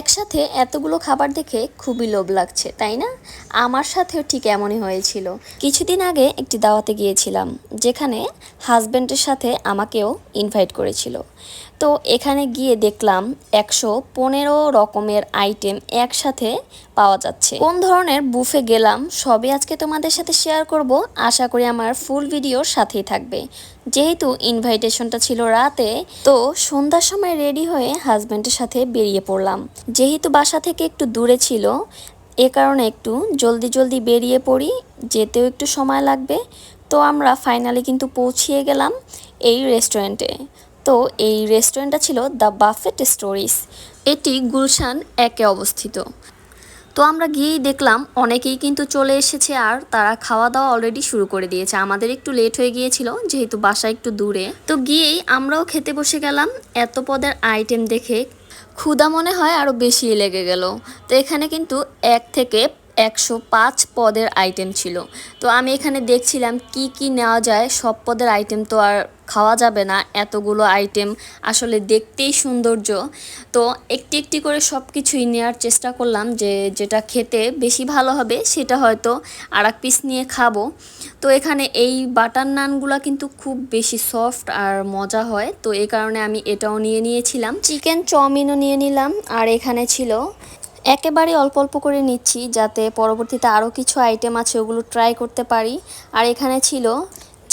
একসাথে এতগুলো খাবার দেখে খুবই লোভ লাগছে, তাই না? আমার সাথেও ঠিক এমনই হয়েছিল। কিছুদিন আগে একটি দাওয়াতে গিয়েছিলাম, যেখানে হাজব্যান্ডের সাথে আমাকেও ইনভাইট করেছিল। তো এখানে গিয়ে দেখলাম একশো পনেরো রকমের আইটেম একসাথে পাওয়া যাচ্ছে। কোন ধরনের বুফে গেলাম, সবই আজকে তোমাদের সাথে শেয়ার করব। আশা করি আমার ফুল ভিডিওর সাথেই থাকবে। যেহেতু ইনভাইটেশনটা ছিল রাতে, তো সন্ধ্যার সময় রেডি হয়ে হাজব্যান্ডের সাথে বেরিয়ে পড়লাম। যেহেতু বাসা থেকে একটু দূরে ছিল, এ কারণে একটু জলদি জলদি বেরিয়ে পড়ি, যেতেও একটু সময় লাগবে। তো আমরা ফাইনালি কিন্তু পৌঁছিয়ে গেলাম এই রেস্টুরেন্টে তো এই রেস্টুরেন্টটা ছিল দ্য বাফেট স্টোরিজ এটি গুলশান একে অবস্থিত। তো আমরা গিয়েই দেখলাম, অনেকেই কিন্তু চলে এসেছে আর তারা খাওয়া দাওয়া অলরেডি শুরু করে দিয়েছে। আমাদের একটু লেট হয়ে গিয়েছিল, যেহেতু বাসা একটু দূরে। তো গিয়েই আমরাও খেতে বসে গেলাম। এত পদের আইটেম দেখে ক্ষুদা মনে হয় আরও বেশি লেগে গেল। তো এখানে কিন্তু এক থেকে একশো পাঁচ পদের আইটেম ছিল। তো আমি এখানে দেখছিলাম কি কি নেওয়া যায়, সব পদের আইটেম তো আর খাওয়া যাবে না এতগুলো আইটেম আসলে দেখতেই সৌন্দর্য। তো একটি একটি করে সব কিছুই নেওয়ার চেষ্টা করলাম যে যেটা খেতে বেশি ভালো হবে সেটা হয়তো আর এক পিস নিয়ে খাব। তো এখানে এই বাটার নানগুলা কিন্তু খুব বেশি সফট আর মজা হয়। তো এই কারণে আমি এটাও নিয়ে নিয়েছিলাম। চিকেন চাউমিনও নিয়ে নিলাম। আর এখানে ছিল একেবারে অল্প অল্প করে নিচ্ছি যাতে পরবর্তীতে আরও কিছু আইটেম আছে ওগুলো ট্রাই করতে পারি। আর এখানে ছিল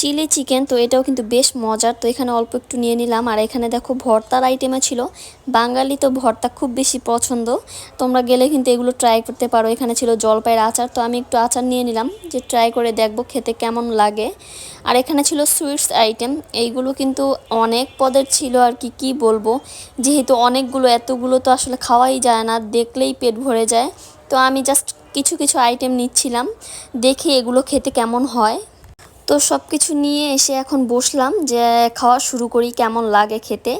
চিলি চিকেন, তো এটাও কিন্তু বেশ মজার। তো এখানে অল্প একটু নিয়ে নিলাম। আর এখানে দেখো ভর্তার আইটেমে ছিল। বাঙালি তো ভর্তা খুব বেশি পছন্দ। তোমরা গেলে কিন্তু এগুলো ট্রাই করতে পারো। এখানে ছিল জলপাইয়ের আচার। তো আমি একটু আচার নিয়ে নিলাম, যে ট্রাই করে দেখব খেতে কেমন লাগে। আর এখানে ছিল সুইটস আইটেম এইগুলো কিন্তু অনেক পদের ছিল আর কি কি বলব? যেহেতু অনেকগুলো, এতগুলো তো আসলে খাওয়াই যায় না, দেখলেই পেট ভরে যায়। তো আমি জাস্ট কিছু কিছু আইটেম নিচ্ছিলাম। দেখি এগুলো খেতে কেমন হয়। তো সব কিছু নিয়ে এসে এখন বসলাম যে খাওয়া শুরু করি, কেমন লাগে খেতে।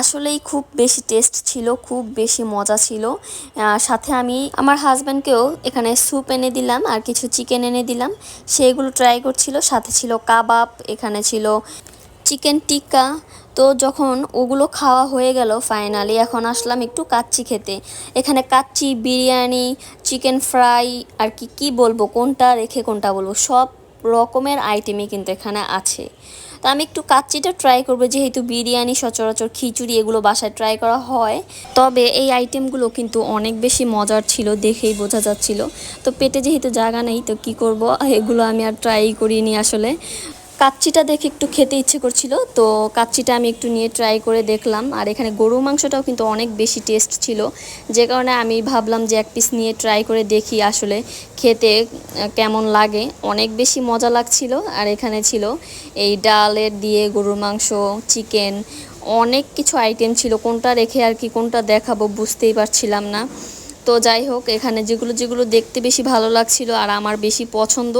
আসলেই খুব বেশি টেস্ট ছিল, খুব বেশি মজা ছিল। সাথে আমি আমার হাজব্যান্ডকেও এখানে স্যুপ এনে দিলাম আর কিছু চিকেন এনে দিলাম। সেগুলো ট্রাই করছিল, সাথে ছিল কাবাব, এখানে ছিল চিকেন টিক্কা তো যখন ওগুলো খাওয়া হয়ে গেল ফাইনালি এখন আসলাম একটু কাচ্চি খেতে। এখানে কাচ্চি, বিরিয়ানি চিকেন ফ্রাই আর কি কি বলব, কোনটা রেখে কোনটা বলব, সব রকমের আইটেমই কিন্তু এখানে আছে। তো আমি একটু কাচ্চিটা ট্রাই করব, যেহেতু বিরিয়ানি, সচরাচর খিচুড়ি এগুলো বাসায় ট্রাই করা হয়। তবে এই আইটেমগুলো কিন্তু অনেক বেশি মজার ছিল, দেখেই বোঝা যাচ্ছিল। তো পেটে যেহেতু জায়গা নেই, তো কি করব? এগুলো আমি আর ট্রাই করিনি আসলে। কাচ্চিটা দেখে একটু খেতে ইচ্ছে করছিল, তো কাচ্চিটা আমি একটু নিয়ে ট্রাই করে দেখলাম। আর এখানে গরু মাংসটাও কিন্তু অনেক বেশি টেস্ট ছিল। যে কারণে আমি ভাবলাম যে এক পিস নিয়ে ট্রাই করে দেখি আসলে খেতে কেমন লাগে। অনেক বেশি মজা লাগছিল। আর এখানে ছিল এই ডালের দিয়ে গরুর মাংস চিকেন অনেক কিছু আইটেম ছিল। কোনটা রেখে আর কি কোনটা দেখাবো বুঝতেই পারছিলাম না। তো যাই হোক, এখানে যেগুলো যেগুলো দেখতে বেশি ভালো লাগছিল আর আমার বেশি পছন্দ,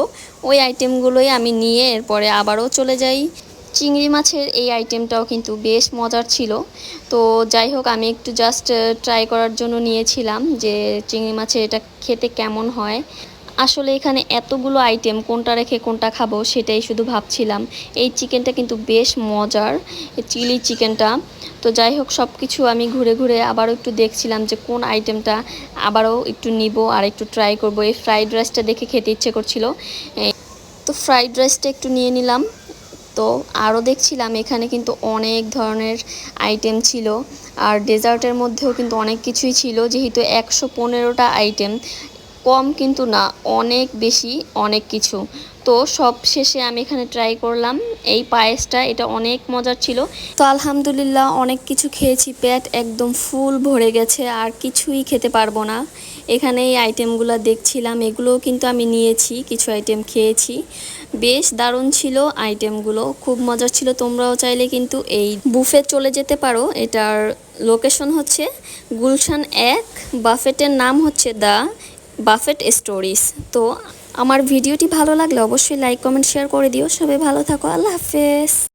ওই আইটেমগুলোই আমি নিয়ে এরপরে আবারও চলে যাই। চিংড়ি মাছের এই আইটেমটাও কিন্তু বেশ মজার ছিল। তো যাই হোক, আমি একটু জাস্ট ট্রাই করার জন্য নিয়েছিলাম যে চিংড়ি মাছের এটা খেতে কেমন হয়। আসলে এখানে এতগুলো আইটেম কোনটা রেখে কোনটা খাব সেটাই শুধু ভাবছিলাম। এই চিকেনটা কিন্তু বেশ মজার চিলি চিকেনটা তো যাই হোক সব কিছু আমি ঘুরে ঘুরে আবারও একটু দেখছিলাম যে কোন আইটেমটা আবারও একটু নিব আর একটু ট্রাই করব। এই ফ্রাইড রাইসটা দেখে খেতে ইচ্ছে করছিল। তো ফ্রাইড রাইসটা একটু নিয়ে নিলাম। তো আরও দেখছিলাম এখানে কিন্তু অনেক ধরনের আইটেম ছিল। আর ডেজার্টের মধ্যেও কিন্তু অনেক কিছুই ছিল। যেহেতু একশো পনেরোটা আইটেম কম কিন্তু না, অনেক বেশি, অনেক কিছু। তো সব শেষে আমি এখানে ট্রাই করলাম। এই পায়েসটা, এটা অনেক মজার ছিল। তো আলহামদুলিল্লাহ অনেক কিছু খেয়েছি, পেট একদম ফুল ভরে গেছে, আর কিছুই খেতে পারব না। এখানে এই আইটেমগুলো দেখছিলাম, এগুলোও কিন্তু আমি নিয়েছি, কিছু আইটেম খেয়েছি। বেশ দারুণ ছিল আইটেমগুলো খুব মজার ছিল। তোমরাও চাইলে কিন্তু এই বুফে চলে যেতে পারো। এটার লোকেশন হচ্ছে গুলশান এক বাফেটের নাম হচ্ছে দ্য বাফেট স্টোরিজ তো আমার ভিডিওটি ভালো লাগলে অবশ্যই লাইক কমেন্ট শেয়ার করে দিও। সবাই ভালো থাকো। আল্লাহ হাফেজ।